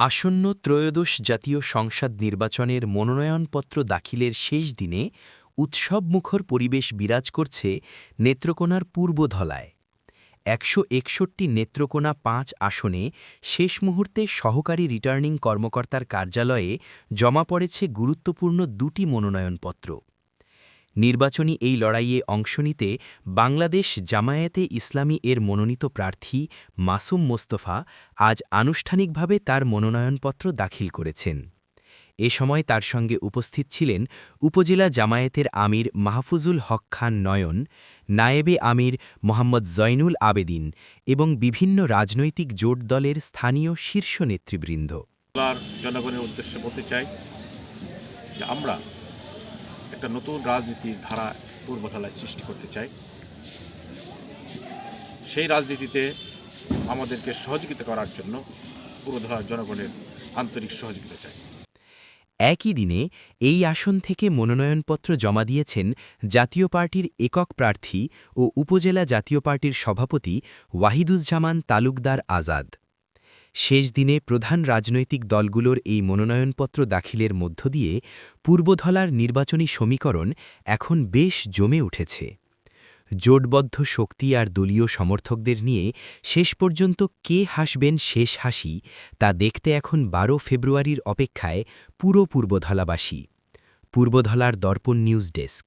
আসন্ন ত্রয়োদশ জাতীয় সংসদ নির্বাচনের মনোনয়নপত্র দাখিলের শেষ দিনে উৎসবমুখর পরিবেশ বিরাজ করছে নেত্রকোনার পূর্বধলায় একশো একষট্টি নেত্রকোনা পাঁচ আসনে শেষ মুহূর্তে সহকারী রিটার্নিং কর্মকর্তার কার্যালয়ে জমা পড়েছে গুরুত্বপূর্ণ দুটি মনোনয়নপত্র। নির্বাচনী এই লড়াইয়ে অংশ নিতে বাংলাদেশ জামায়াতে ইসলামী এর মনোনীত প্রার্থী মাসুম মোস্তফা আজ আনুষ্ঠানিকভাবে তার মনোনয়নপত্র দাখিল করেছেন। এ সময় তার সঙ্গে উপস্থিত ছিলেন উপজেলা জামায়াতের আমির মাহফুজুল হক খান নয়ন, নায়েবে আমির মোহাম্মদ জৈনুল আবেদিন এবং বিভিন্ন রাজনৈতিক জোট দলের স্থানীয় শীর্ষ নেতৃবৃন্দ। জনগণের উদ্দেশ্যে বলতে চাই আমরা একটা নতুন রাজনীতির ধারা পূর্বধালায় সৃষ্টি করতে চাই। সেই রাজনীতিতে আমাদেরকে সহযোগিতা করার জন্য পূর্বধালার জনগণের আন্তরিক সহযোগিতা চাই। একই দিনে এই আসন থেকে মনোনয়নপত্র জমা দিয়েছেন জাতীয় পার্টির একক প্রার্থী ও উপজেলা জাতীয় পার্টির সভাপতি ওয়াহিদুজ্জামান তালুকদার আজাদ। শেষ দিনে প্রধান রাজনৈতিক দলগুলোর এই মনোনয়নপত্র দাখিলের মধ্য দিয়ে পূর্বধলার নির্বাচনী সমীকরণ এখন বেশ জমে উঠেছে। জোটবদ্ধ শক্তি আর দলীয় সমর্থকদের নিয়ে শেষ পর্যন্ত কে হাসবেন শেষ হাসি তা দেখতে এখন বারো ফেব্রুয়ারির অপেক্ষায় পুরো পূর্বধলাবাসী। পূর্বধলার দর্পণ নিউজ ডেস্ক।